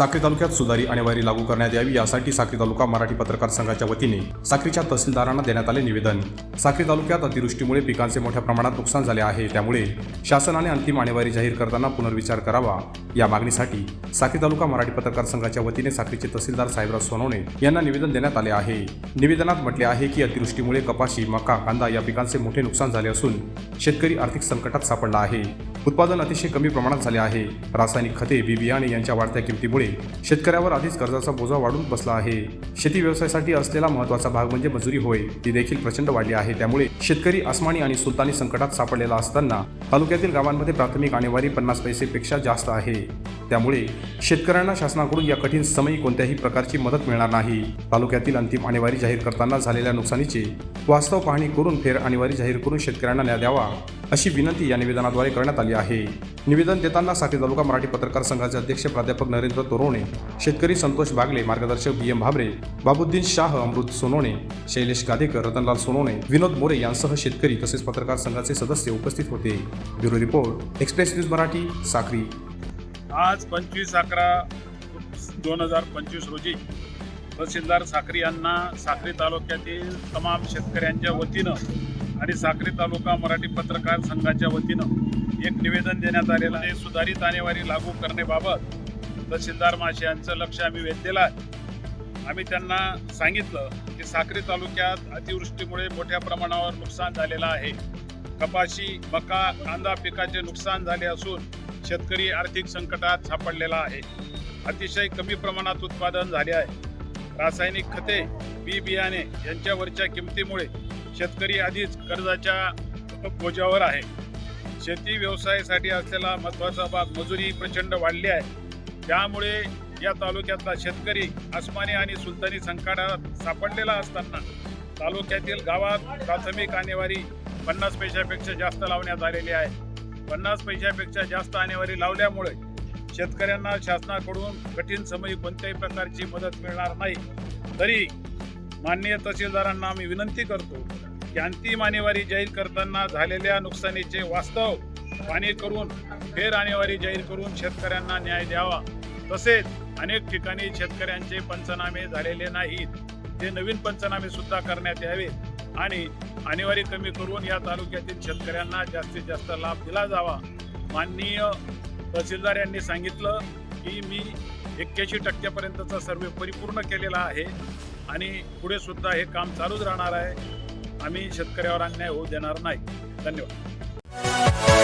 साक्री तालुक्यात सुधारी आणेवारी लागू करण्यात यावी यासाठी साक्री तालुका मराठी पत्रकार संघाच्या वतीने साक्रीच्या तहसीलदारांना देण्यात आले निवेदन. साक्री तालुक्यात अतिवृष्टीमुळे पिकांचे मोठ्या प्रमाणात नुकसान झाले आहे. त्यामुळे शासनाने अंतिम आणेवारी जाहीर करताना पुनर्विचार करावा. या मागणीसाठी साक्री तालुका मराठी पत्रकार संघाच्या वतीने साक्रीचे तहसीलदार साहेबराज सोनवणे यांना निवेदन देण्यात आले आहे. निवेदनात म्हटले आहे की अतिवृष्टीमुळे कपाशी मका कांदा या पिकांचे मोठे नुकसान झाले असून शेतकरी आर्थिक संकटात सापडला आहे. उत्पादन अतिशय कमी प्रमाणात झाले आहे. रासायनिक खते बी बियाणे यांच्या वाढत्या किमतीमुळे शेतकऱ्यावर आधीच कर्जाचा बोजा वाढून बसला आहे. शेती व्यवसायासाठी असलेला महत्त्वाचा भाग म्हणजे मजुरी होय. ती देखील प्रचंड वाढली आहे. त्यामुळे शेतकरी आसमानी आणि सुलतानी संकटात सापडलेला असताना तालुक्यातील गावांमध्ये प्राथमिक आणेवारी पन्नास पैसेपेक्षा जास्त आहे. त्यामुळे शेतकऱ्यांना शासनाकडून या कठीण समयी कोणत्याही प्रकारची मदत मिळणार नाही. तालुक्यातील अंतिम आणेवारी जाहीर करताना झालेल्या नुकसानीचे वास्तव पाहणी करून फेर आणेवारी जाहीर करून शेतकऱ्यांना न्याय द्यावा अशी विनंती या निवेदनाद्वारे करण्यात आली आहे. निवेदन देताना साखरी तालुका मराठी पत्रकार संघाचे अध्यक्ष प्राध्यापक नरेंद्र तोरवणे शेतकरी संतोष बागले मार्गदर्शक बी एम भाबरे बाबुद्दीन शाह अमृत सोनवणे शैलेश गादेकर रतनलाल सोनवणे विनोद मोरे यांसह शेतकरी तसेच पत्रकार संघाचे सदस्य उपस्थित होते. Bureau report express news Marathi Sakhari आज पंचवीस अकरा दोन हजार पंचवीस रोजी तहसीलदार साखरी यांना साखरी तालुक्यातील तमाम शेतकऱ्यांच्या वतीनं आणि साखरी तालुका मराठी पत्रकार संघाच्या वतीनं एक निवेदन देण्यात आलेलं आहे. सुधारित आणेवारी लागू करण्याबाबत तहसीलदार माशे यांचं लक्ष आम्ही वेधलेलं आहे. आम्ही त्यांना सांगितलं की साखरी तालुक्यात अतिवृष्टीमुळे मोठ्या प्रमाणावर नुकसान झालेलं आहे. कपाशी मका कांदा पिकाचे नुकसान झाले असून शेतकरी आर्थिक संकटात सापडलेला आहे. अतिशय कमी प्रमाणात उत्पादन झाले आहे. रासायनिक खते बी बियाणे यांच्यावरच्या किमतीमुळे शेतकरी आधीच कर्जाच्या बोजावर आहे. शेती व्यवसायासाठी असलेला महत्त्वाचा भाग मजुरी प्रचंड वाढली आहे. त्यामुळे या तालुक्यातला शेतकरी आसमानी आणि सुलतानी संकटात सापडलेला असताना तालुक्यातील गावात प्राथमिक आणेवारी पन्नास पैशापेक्षा जास्त लावण्यात आलेली आहे. पन्नास पैशापेक्षा जास्त आणेवारी लावल्यामुळे शेतकऱ्यांना शासनाकडून कठीण समयी कोणत्याही प्रकारची मदत मिळणार नाही. तरी माननीय तहसीलदारांना आम्ही विनंती करतो की अंतिम आणेवारी जाहीर करताना झालेल्या नुकसानीचे वास्तव पाणी करून फेर आणेवारी जाहीर करून शेतकऱ्यांना न्याय द्यावा. तसेच अनेक ठिकाणी शेतकऱ्यांचे पंचनामे झालेले नाहीत. ते नवीन पंचनामे सुद्धा करण्यात यावे आणि आणेवारी कमी करून या तालुक्यातील शेतकऱ्यांना जास्तीत जास्त लाभ दिला जावा. माननीय तहसीलदार यांनी सांगितलं की मी एक्क्याऐंशी टक्क्यापर्यंतचा सर्वे परिपूर्ण केलेला आहे आणि पुढे सुद्धा हे काम चालूच राहणार आहे. आम्ही शेतकऱ्यावर अन्याय होऊ देणार नाही. धन्यवाद.